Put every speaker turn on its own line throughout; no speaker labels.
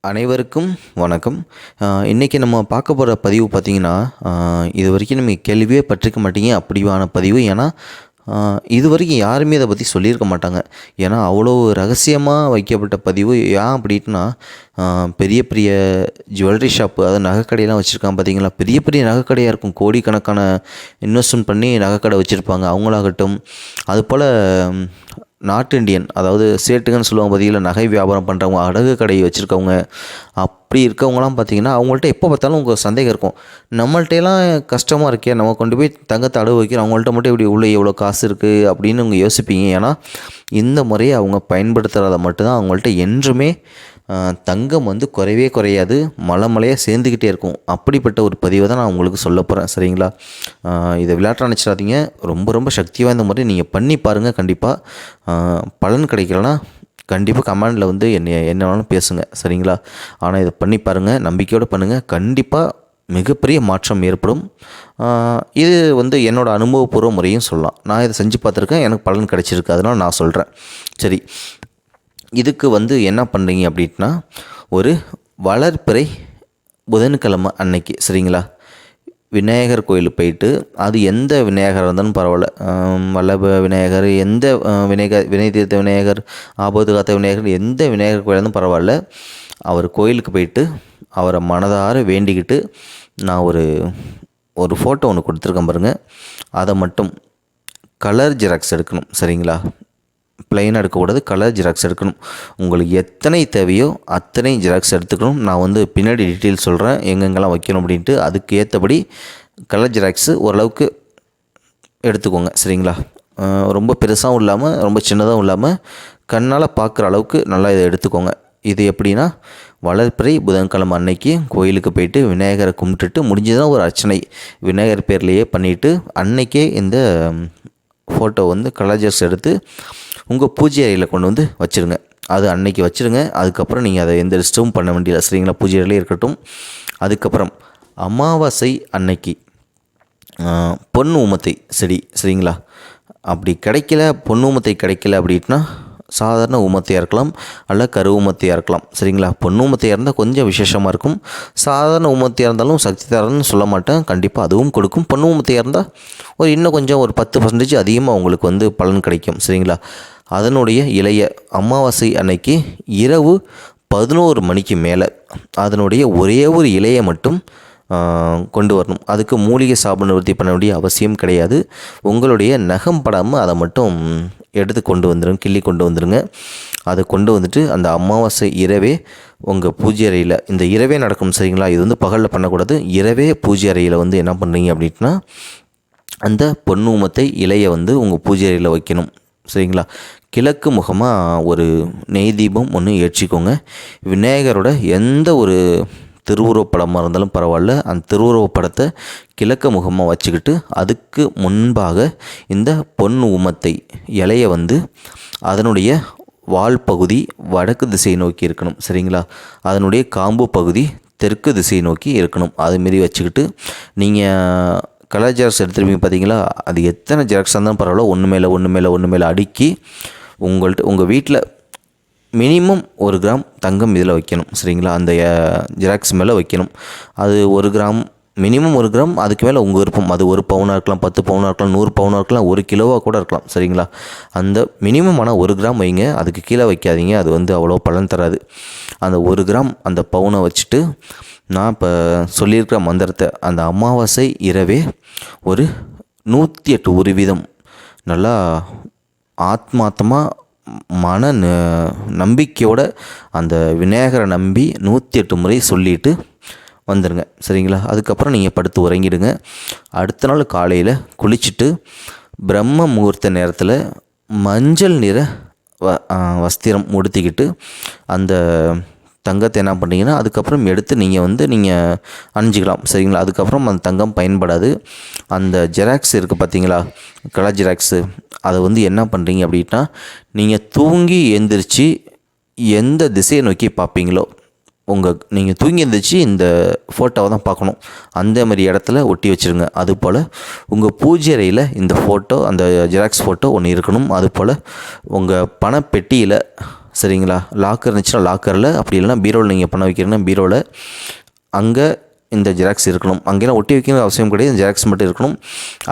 அனைவருக்கும் வணக்கம். இன்றைக்கி நம்ம பார்க்க போகிற பதிவு பார்த்திங்கன்னா இது வரைக்கும் நம்ம கேள்வியே பற்றிக்க மாட்டீங்க அப்படியான பதிவு. ஏன்னா இது வரைக்கும் யாருமே இதை பற்றி சொல்லியிருக்க மாட்டாங்க. ஏன்னா அவ்வளோ ரகசியமாக வைக்கப்பட்ட பதிவு ஏன் அப்படின்னா பெரிய பெரிய ஜுவல்லரி ஷாப்பு அதாவது நகைக்கடையெல்லாம் வச்சுருக்காங்க பார்த்தீங்களா பெரிய பெரிய நகைக்கடையாக இருக்கும். கோடிக்கணக்கான இன்வெஸ்ட்மெண்ட் பண்ணி நகைக்கடை வச்சுருப்பாங்க. அவங்களாகட்டும். அதுபோல் நார்த் இண்டியன் அதாவது சேட்டுங்கன்னு சொல்லுவாங்க பார்த்தீங்களா நகை வியாபாரம் பண்ணுறவங்க அடகு கடை வச்சுருக்கவங்க அப்படி இருக்கவங்களாம் பார்த்தீங்கன்னா அவங்கள்ட்ட எப்போ பார்த்தாலும் உங்கள் சந்தேகம் இருக்கும். நம்மள்ட்டையெல்லாம் கஷ்டமாக இருக்கே நம்ம கொண்டு போய் தங்கத்தை அடகு வைக்கிறோம் அவங்கள்ட்ட மட்டும் இப்படி உள்ளே எவ்வளோ காசு இருக்குது அப்படின்னு அவங்க யோசிப்பீங்க. ஏன்னா இந்த முறையை அவங்க பயன்படுத்துகிறத மட்டும்தான் அவங்கள்ட்ட என்றுமே தங்கம் வந்து குறையவே குறையாது மலை மலையாக சேர்ந்துக்கிட்டே இருக்கும். அப்படிப்பட்ட ஒரு பதிவை தான் நான் உங்களுக்கு சொல்ல போகிறேன் சரிங்களா? இதை விளையாட்டு நினச்சிடாதீங்க. ரொம்ப ரொம்ப சக்தி வாய்ந்த முறை. நீங்கள் பண்ணி பாருங்கள் கண்டிப்பாக பலன் கிடைக்கலன்னா கண்டிப்பாக கமெண்டில் வந்து என்ன என்ன வேணாலும் பேசுங்க சரிங்களா? ஆனால் இதை பண்ணி பாருங்கள் நம்பிக்கையோடு பண்ணுங்கள் கண்டிப்பாக மிகப்பெரிய மாற்றம் ஏற்படும். இது வந்து என்னோடய அனுபவபூர்வ முறையும் சொல்லலாம். நான் இதை செஞ்சு பார்த்துருக்கேன் எனக்கு பலன் கிடச்சிருக்கு. அதனால் நான் சொல்கிறேன் சரி. இதுக்கு வந்து என்ன பண்ணுறீங்க அப்படின்னா ஒரு வளர்ப்பிறை புதன்கிழமை அன்னைக்கு சரிங்களா? விநாயகர் கோயிலுக்கு போயிட்டு அது எந்த விநாயகர் இருந்தாலும் பரவாயில்ல. வல்லப விநாயகர் எந்த விநாயகர் வினை தீர்த்த விநாயகர் ஆபத்து காத்த விநாயகர் எந்த விநாயகர் கோயில் இருந்தாலும் பரவாயில்ல. அவர் கோயிலுக்கு போயிட்டு அவரை மனதார வேண்டிக்கிட்டு நான் ஒரு ஒரு ஃபோட்டோ ஒன்று கொடுத்துருக்கேன் பாருங்கள் அதை மட்டும் கலர் ஜெராக்ஸ் எடுக்கணும் சரிங்களா? பிளைனாக எடுக்கக்கூடாது கலர் ஜெராக்ஸ் எடுக்கணும். உங்களுக்கு எத்தனை தேவையோ அத்தனை ஜெராக்ஸ் எடுத்துக்கணும். நான் வந்து பின்னாடி டீட்டெயில் சொல்கிறேன் எங்கெங்கெல்லாம் வைக்கணும் அப்படின்ட்டு. அதுக்கு ஏற்றபடி கலர் ஜெராக்ஸு ஓரளவுக்கு எடுத்துக்கோங்க சரிங்களா? ரொம்ப பெருசாகவும் இல்லாமல் ரொம்ப சின்னதாகவும் இல்லாமல் கண்ணால் பார்க்குற அளவுக்கு நல்லா இதை எடுத்துக்கோங்க. இது எப்படின்னா வளர்ப்பிறை புதன்கிழமை அன்னைக்கு கோயிலுக்கு போயிட்டு விநாயகரை கும்பிட்டுட்டு முடிஞ்சதுன்னா ஒரு அர்ச்சனை. விநாயகர் பேர்லேயே பண்ணிவிட்டு அன்னைக்கே இந்த ஃபோட்டோ வந்து கலர் ஜெராக்ஸ் எடுத்து உங்கள் பூஜை அறையில் கொண்டு வந்து வச்சுருங்க. அது அன்னைக்கு வச்சுருங்க. அதுக்கப்புறம் நீங்கள் அதை எந்த டிஸ்டர்பும் பண்ண வேண்டியதில்லை. சரிங்களா? பூஜை அறையிலே இருக்கட்டும். அதுக்கப்புறம் அமாவாசை அன்னைக்கு பொன் ஊமத்தை செடி சரிங்களா? அப்படி கிடைக்கல பொன் ஊமத்தை கிடைக்கல அப்படின்னா சாதாரண ஊமத்தையாக இருக்கலாம் அல்ல கரு ஊமத்தையாக இருக்கலாம் சரிங்களா? பொன் ஊமத்தையாக இருந்தால் கொஞ்சம் விசேஷமாக இருக்கும். சாதாரண ஊமத்தையாக இருந்தாலும் சக்தி தரன்னு சொல்ல மாட்டேன். கண்டிப்பாக அதுவும் கொடுக்கும். பொன் ஊமத்தையாக இருந்தால் ஒரு இன்னும் கொஞ்சம் ஒரு பத்து பர்சன்டேஜ் அதிகமாக உங்களுக்கு வந்து பலன் கிடைக்கும் சரிங்களா? அதனுடைய இளைய அமாவாசை அன்னைக்கு இரவு பதினோரு மணிக்கு மேலே அதனுடைய ஒரே ஒரு இலையை மட்டும் கொண்டு வரணும். அதுக்கு மூலிகை சாப நிவர்த்தி பண்ண வேண்டிய அவசியம் கிடையாது. உங்களுடைய நகம் படாமல் அதை மட்டும் எடுத்து கொண்டு வந்துடுங்க கிள்ளி கொண்டு வந்துடுங்க அதை கொண்டு வந்துட்டு அந்த அமாவாசை இரவே உங்கள் பூஜை அறையில் இந்த இரவே நடக்கும் சரிங்களா? இது வந்து பகலில் பண்ணக்கூடாது. இரவே பூஜை அறையில் வந்து என்ன பண்ணுறீங்க அப்படின்னா அந்த பொன்னூமத்தை இலையை வந்து உங்கள் பூஜை அறையில் வைக்கணும். சரிங்களா? கிழக்கு முகமாக ஒரு நெய் தீபம் ஒன்று ஏற்றிக்கோங்க. விநாயகரோட எந்த ஒரு திருவுருவப்படமாக இருந்தாலும் பரவாயில்ல. அந்த திருவுருவப்படத்தை கிழக்கு முகமாக வச்சுக்கிட்டு அதுக்கு முன்பாக இந்த பொன் உமத்தை இலையை வந்து அதனுடைய வால் பகுதி வடக்கு திசையை நோக்கி இருக்கணும். சரிங்களா? அதனுடைய காம்பு பகுதி தெற்கு திசையை நோக்கி இருக்கணும். அதுமாரி வச்சுக்கிட்டு நீங்கள் கலர் ஜெராக்ஸ் எடுத்துருப்பீங்க பார்த்தீங்களா? அது எத்தனை ஜெராக்ஸ் இருந்தாலும் பரவாயில்ல. ஒன்று மேலே ஒன்று மேலே ஒன்று மேலே அடுக்கி உங்கள்கிட்ட உங்கள் வீட்டில் மினிமம் ஒரு கிராம் தங்கம் இதில் வைக்கணும். சரிங்களா? அந்த ஜெராக்ஸ் மேலே வைக்கணும். அது ஒரு கிராம் மினிமம் ஒரு கிராம் அதுக்கு மேலே உங்கள் விருப்பம். அது ஒரு பவுனாக இருக்கலாம் பத்து பவுனாக இருக்கலாம் நூறு பவுனாக இருக்கலாம் ஒரு கிலோவாக கூட இருக்கலாம். சரிங்களா? அந்த மினிமம் ஆனால் ஒரு கிராம் வைங்க. அதுக்கு கீழே வைக்காதீங்க. அது வந்து அவ்வளோ பலன் தராது. அந்த ஒரு கிராம் அந்த பவுனை வச்சுட்டு நான் இப்போ சொல்லியிருக்கிற மந்திரத்தை அந்த அமாவாசை இரவே ஒரு நூற்றி எட்டு ஒரு வீதம் நல்லா ஆத்மாத்தமாக மன ந- நம்பிக்கையோட அந்த விநாயகரை நம்பி நூற்றி எட்டு முறை சொல்லிட்டு வந்துடுங்க சரிங்களா? அதுக்கப்புறம் நீங்கள் படுத்து உறங்கிடுங்க. அடுத்த நாள் காலையில் குளிச்சுட்டு பிரம்ம முகூர்த்த நேரத்தில் மஞ்சள் நிற வ வஸ்திரம் உடுத்திக்கிட்டு அந்த தங்கத்தை என்ன பண்ணுறீங்கன்னா அதுக்கப்புறம் எடுத்து நீங்கள் வந்து நீங்கள் அணிஞ்சிக்கலாம். சரிங்களா? அதுக்கப்புறம் அந்த தங்கம் பயன்படாது. அந்த ஜெராக்ஸ் இருக்குது பார்த்தீங்களா கலர் ஜெராக்ஸு. அதை வந்து என்ன பண்ணுறீங்க அப்படின்னா நீங்கள் தூங்கி எந்திரிச்சு எந்த திசையை நோக்கி பார்ப்பீங்களோ உங்கள் நீங்கள் தூங்கி எழுந்திரிச்சு இந்த ஃபோட்டோவை தான் பார்க்கணும். அந்த மாதிரி இடத்துல ஒட்டி வச்சுருங்க. அதுபோல் உங்கள் பூஜை அறையில் இந்த ஃபோட்டோ அந்த ஜெராக்ஸ் ஃபோட்டோ ஒன்று இருக்கணும். அதுபோல் உங்கள் பணப்பெட்டியில் சரிங்களா? லாக்கர் இருந்துச்சுன்னா லாக்கரில் அப்படி இல்லைன்னா பீரோவில் நீங்கள் பண்ண வைக்கிறீங்கன்னா பீரோவில் அங்கே இந்த ஜெராக்ஸ் இருக்கணும். அங்கெல்லாம் ஒட்டி வைக்கிற அவசியம் கிடையாது. ஜெராக்ஸ் மட்டும் இருக்கணும்.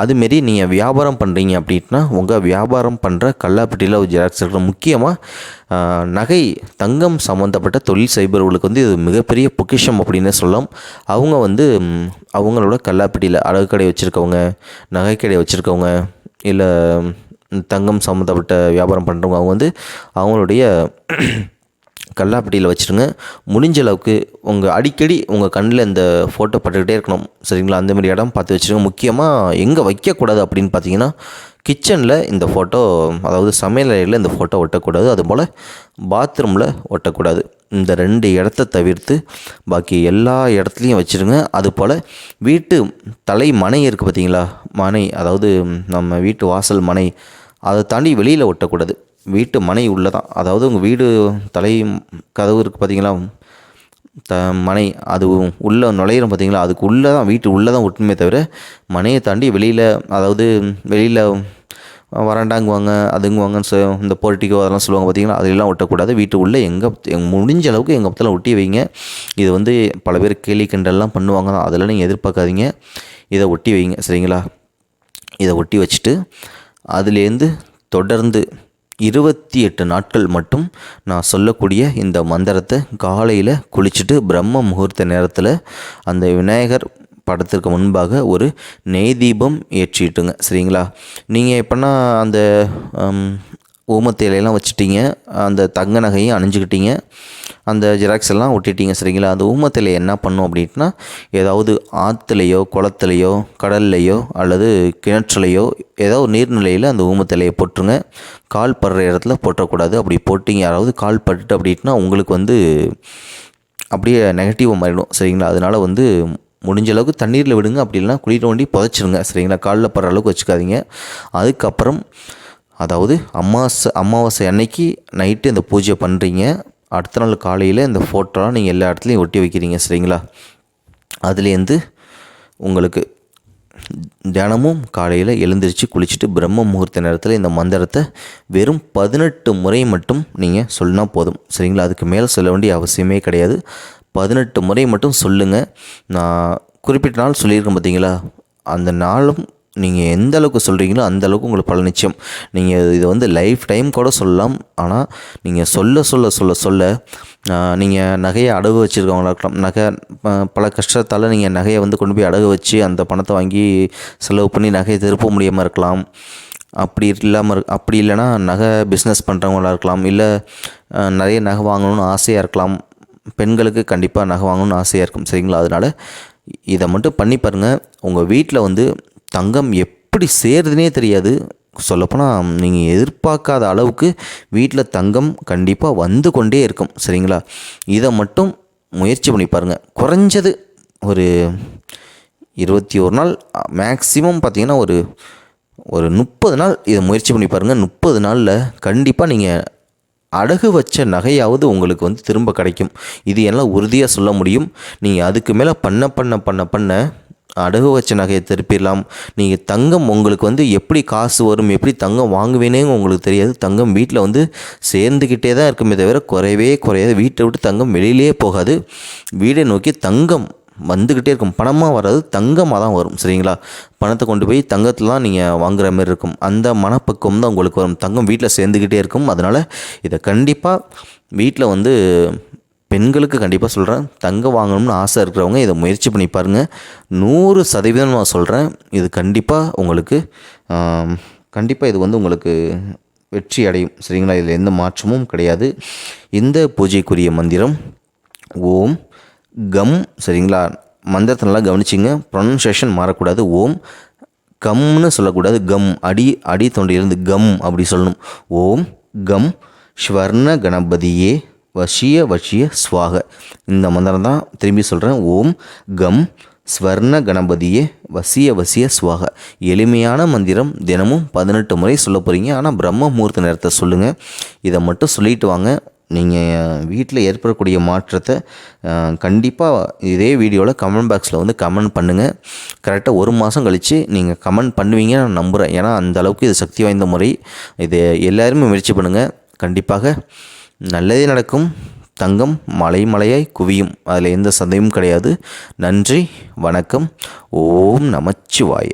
அதுமாரி நீங்கள் வியாபாரம் பண்ணுறீங்க அப்படின்னா உங்கள் வியாபாரம் பண்ணுற கல்லாப்பட்டியில் ஒரு ஜெராக்ஸ் இருக்கணும். முக்கியமாக நகை தங்கம் சம்மந்தப்பட்ட தொழில் செய்பவர்களுக்கு வந்து இது மிகப்பெரிய பொக்கிஷம் அப்படின்னு சொல்லலாம். அவங்க வந்து அவங்களோட கல்லாப்பட்டியில் அழகு கடை வச்சுருக்கவங்க நகை கடை வச்சுருக்கவங்க இல்லை தங்கம் சம்மந்தப்பட்ட வியாபாரம் பண்ணுறவங்க அவங்க வந்து அவங்களுடைய கல்லாப்பட்டியில் வச்சுருங்க. முடிஞ்ச அளவுக்கு உங்கள் அடிக்கடி உங்கள் கண்ணில் இந்த ஃபோட்டோ பட்டுக்கிட்டே இருக்கணும். சரிங்களா? அந்தமாரி இடம் பார்த்து வச்சுருங்க. முக்கியமாக எங்கே வைக்கக்கூடாது அப்படின்னு பார்த்தீங்கன்னா கிச்சனில் இந்த ஃபோட்டோ அதாவது சமையல் அறையில் இந்த ஃபோட்டோ ஒட்டக்கூடாது. அதுபோல் பாத்ரூமில் ஒட்டக்கூடாது. இந்த ரெண்டு இடத்த தவிர்த்து பாக்கி எல்லா இடத்துலையும் வச்சுருங்க. அதுபோல் வீட்டு தலை மனை இருக்குது பார்த்தீங்களா? மனை அதாவது நம்ம வீட்டு வாசல் மனை அதை தாண்டி வெளியில் ஒட்டக்கூடாது. வீட்டு மனை உள்ளே தான் அதாவது உங்கள் வீடு தலை கதவு இருக்குது பார்த்தீங்களா த மனை அது உள்ளே நுழையிறோம் பார்த்தீங்களா அதுக்கு உள்ளே தான் வீட்டு உள்ளே தான் ஒட்டுமே தவிர மனையை தாண்டி வெளியில் அதாவது வெளியில் வராண்டாங்குவாங்க அதுங்குவாங்கன்னு சொ இந்த பொலிட்டிக்கோ அதெல்லாம் சொல்லுவாங்க பார்த்தீங்களா அதெல்லாம் ஒட்டக்கூடாது. வீட்டு உள்ளே எங்கே முடிஞ்ச அளவுக்கு எங்கள் பக்கத்தில் ஒட்டி வைங்க. இது வந்து பல பேர் கேலி கிண்டல்லாம் பண்ணுவாங்க தான் அதெல்லாம் நீங்கள் எதிர்பார்க்காதீங்க. இதை ஒட்டி வைங்க சரிங்களா? இதை ஒட்டி வச்சுட்டு அதுலேருந்து தொடர்ந்து இருபத்தி எட்டு நாட்கள் மட்டும் நான் சொல்லக்கூடிய இந்த மந்திரத்தை காலையில் குளிச்சுட்டு பிரம்ம முகூர்த்த நேரத்தில் அந்த விநாயகர் படத்திற்கு முன்பாக ஒரு நெய் தீபம் ஏற்றிட்டுங்க. சரிங்களா? நீங்கள் எப்போனா அந்த ஓமத்தேலையெல்லாம் வச்சுட்டீங்க அந்த தங்க நகையும் அணிஞ்சுக்கிட்டீங்க. அந்த ஜெராக்ஸ் எல்லாம் ஒட்டிட்டீங்க சரிங்களா? அந்த ஊமத்தில் என்ன பண்ணும் அப்படின்னா ஏதாவது ஆற்றுலையோ குளத்துலையோ கடல்லையோ அல்லது கிணற்றுலையோ ஏதோ ஒரு நீர்நிலையில் அந்த ஊமத்திலையை போட்டுருங்க. கால் படுற இடத்துல போட்டக்கூடாது. அப்படி போட்டிங்க யாராவது கால் பட்டுட்டு அப்படின்னா உங்களுக்கு வந்து அப்படியே நெகட்டிவாக மாறிடும் சரிங்களா? அதனால் வந்து முடிஞ்ச அளவுக்கு தண்ணீரில் விடுங்க. அப்படி இல்லைனா குளிர் வண்டி புதைச்சிருங்க சரிங்களா? காலில் படுற அளவுக்கு வச்சுக்காதீங்க. அதுக்கப்புறம் அதாவது அமாவாசை அமாவாசை அன்னைக்கு நைட்டு இந்த பூஜை பண்ணுறீங்க அடுத்த நாள் காலையில் இந்த ஃபோட்டோலாம் நீங்கள் எல்லா இடத்துலையும் ஒட்டி வைக்கிறீங்க சரிங்களா? அதுலேருந்து உங்களுக்கு தினமும் காலையில் எழுந்திரிச்சு குளிச்சுட்டு பிரம்ம முகூர்த்த நேரத்தில் இந்த மந்திரத்தை வெறும் பதினெட்டு முறை மட்டும் நீங்கள் சொல்லினா போதும் சரிங்களா? அதுக்கு மேலே சொல்ல வேண்டிய அவசியமே கிடையாது. பதினெட்டு முறை மட்டும் சொல்லுங்கள் நான் குறிப்பிட்ட நாள் சொல்லியிருக்கேன் பார்த்தீங்களா அந்த நாளும் நீங்கள் எந்த அளவுக்கு சொல்கிறீங்களோ அந்த அளவுக்கு உங்களுக்கு பல நிச்சயம். நீங்கள் இதை வந்து லைஃப் டைம் கூட சொல்லலாம். ஆனால் நீங்கள் சொல்ல சொல்ல சொல்ல சொல்ல நீங்கள் நகையை அடகு வச்சுருக்கவங்களா இருக்கலாம். நகை ப- பல கஷ்டத்தால் நீங்கள் நகையை வந்து கொண்டு போய் அடகு வச்சு அந்த பணத்தை வாங்கி செலவு பண்ணி நகையை திருப்ப முடியாமல் இருக்கலாம். அப்படி இல்லாமல் அப்படி இல்லைன்னா நகை பிஸ்னஸ் பண்ணுறவங்களா இருக்கலாம். இல்லை நிறைய நகை வாங்கணும்னு ஆசையாக இருக்கலாம். பெண்களுக்கு கண்டிப்பாக நகை வாங்கணும்னு ஆசையாக இருக்கும். சரிங்களா? அதனால் இதை மட்டும் பண்ணி பாருங்கள் உங்கள் வீட்டில் வந்து தங்கம் எப்படி சேருதுனே தெரியாது. சொல்லப்போனால் நீங்கள் எதிர்பார்க்காத அளவுக்கு வீட்டில் தங்கம் கண்டிப்பாக வந்து கொண்டே இருக்கும். சரிங்களா? இதை மட்டும் முயற்சி பண்ணி பாருங்கள் குறைஞ்சது ஒரு இருபத்தி ஒரு நாள் மேக்ஸிமம் பார்த்தீங்கன்னா ஒரு ஒரு முப்பது நாள் இதை முயற்சி பண்ணி பாருங்கள் முப்பது நாளில் கண்டிப்பாக நீங்கள் அடகு வச்ச நகையாவது உங்களுக்கு வந்து திரும்ப கிடைக்கும். இது எல்லாம் உறுதியாக சொல்ல முடியும். நீங்கள் அதுக்கு மேலே பண்ண பண்ண பண்ண பண்ண அடகு வச்ச நகையை திருப்பிடலாம். நீங்கள் தங்கம் உங்களுக்கு வந்து எப்படி காசு வரும் எப்படி தங்கம் வாங்குவேனே உங்களுக்கு தெரியாது. தங்கம் வீட்டில் வந்து சேர்ந்துக்கிட்டே தான் இருக்குமே தவிர குறையவே குறையாது. வீட்டை விட்டு தங்கம் வெளியிலே போகாது. வீடை நோக்கி தங்கம் வந்துக்கிட்டே இருக்கும். பணமாக வராது தங்கமாக தான் வரும். சரிங்களா? பணத்தை கொண்டு போய் தங்கத்தில் தான் நீங்கள் வாங்குற மாதிரி இருக்கும். அந்த மனப்பக்குவம் தான் உங்களுக்கு வரும். தங்கம் வீட்டில் சேர்ந்துக்கிட்டே இருக்கும். அதனால் இதை கண்டிப்பாக வீட்டில் வந்து பெண்களுக்கு கண்டிப்பாக சொல்கிறேன் தங்கம் வாங்கணும்னு ஆசை இருக்கிறவங்க இதை முயற்சி பண்ணி பாருங்கள் நூறு சதவீதம் நான் சொல்கிறேன் இது கண்டிப்பாக உங்களுக்கு கண்டிப்பாக இது வந்து உங்களுக்கு வெற்றி அடையும். சரிங்களா? இதில் எந்த மாற்றமும் கிடையாது. இந்த பூஜைக்குரிய மந்திரம் ஓம் கம் சரிங்களா? மந்திரத்தை நல்லா கவனிச்சிங்க. ப்ரொனன்சியேஷன் மாறக்கூடாது. ஓம் கம்னு சொல்லக்கூடாது. கம் அடி அடி தொண்டையிலிருந்து கம் அப்படி சொல்லணும். ஓம் கம் ஸ்வர்ண கணபதியே வஷிய வஷிய ஸ்வாக. இந்த மந்திரம் தான் திரும்பி சொல்கிறேன் ஓம் கம் ஸ்வர்ண கணபதியே வசிய வசிய ஸ்வாக. எளிமையான மந்திரம் தினமும் பதினெட்டு முறை சொல்ல போகிறீங்க ஆனால் பிரம்ம முகூர்த்த நேரத்தை சொல்லுங்கள் இதை மட்டும் சொல்லிட்டு வாங்க. நீங்கள் வீட்டில் ஏற்படக்கூடிய மாற்றத்தை கண்டிப்பாக இதே வீடியோவில் கமெண்ட் பாக்ஸில் வந்து கமெண்ட் பண்ணுங்கள் கரெக்டாக ஒரு மாதம் கழித்து நீங்கள் கமெண்ட் பண்ணுவீங்க நான் நம்புகிறேன் ஏன்னா அந்த அளவுக்கு இது சக்தி வாய்ந்த முறை. இது எல்லாருமே முயற்சி பண்ணுங்கள் கண்டிப்பாக நல்லதே நடக்கும். தங்கம் மலை மலையாய் குவியும். அதில் எந்த சந்தேகமும் கிடையாது. நன்றி வணக்கம். ஓம் நமச்சிவாய.